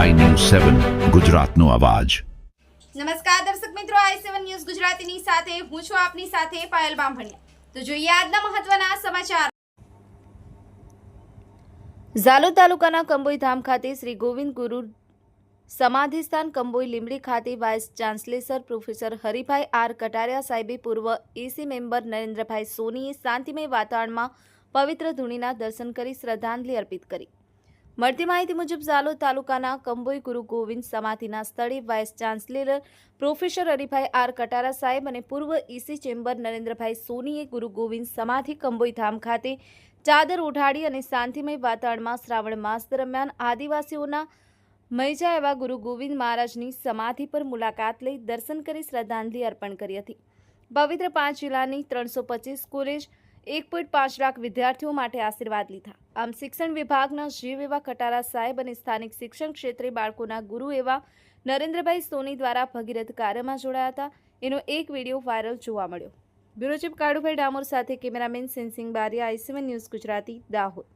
સેવન ગુજરાતનો અવાજ. નમસ્કાર દર્શક મિત્રો આઈ સેવન ન્યૂઝ ગુજરાતીની સાથે, હું છું આપની સાથે પાયલ બામભણિયા. તો જોઈએ આજના મહત્વના સમાચાર. ઝાલોદ તાલુકાના કંબોઈ ધામ ખાતે શ્રી ગોવિંદ ગુરુ સમાધિસ્થાન કંબોઈ લીમડી ખાતે vice chancellor professor Haribhai R Kataria સાહેબે પૂર્વ એસી મેમ્બર નરેન્દ્રભાઈ સોનીએ શાંતિમય વાતાવરણમાં પવિત્ર ધૂણીના દર્શન કરી શ્રદ્ધાંજલિ અર્પિત કરી. મળતી માહિતી મુજબ ઝાલોદ તાલુકાના કંબોઈ ગુરુ ગોવિંદ સમાધિના સ્થળે vice chancellor professor Haribhai R Katara સાહેબ અને પૂર્વ ઈસી ચેમ્બર નરેન્દ્રભાઈ સોનીએ ગુરુ ગોવિંદ સમાધિ કંબોઈ ધામ ખાતે ચાદર ઉઢાડી અને શાંતિમય વાતાવરણમાં શ્રાવણ માસ દરમિયાન આદિવાસીઓના મૈજા એવા ગુરુ ગોવિંદ મહારાજની સમાધિ પર મુલાકાત લઈ દર્શન કરી શ્રદ્ધાંજલિ અર્પણ કરી હતી. પવિત્ર પાંચ જિલ્લાની ત્રણસો પચીસ કોલેજ એક પોઈન્ટ પાંચ લાખ વિદ્યાર્થીઓ માટે આશીર્વાદ લીધા. આમ શિક્ષણ વિભાગના જીવ એવા કટારા સાહેબ અને સ્થાનિક શિક્ષણ ક્ષેત્રે બાળકોના ગુરુ એવા નરેન્દ્રભાઈ સોની દ્વારા ભગીરથ કાર્યમાં જોડાયા હતા. એનો એક વીડિયો વાયરલ જોવા મળ્યો. બ્યુરો કાળુભાઈ ડામોર સાથે cameraman Sensing Bariya I C one news Gujarati, Dahod.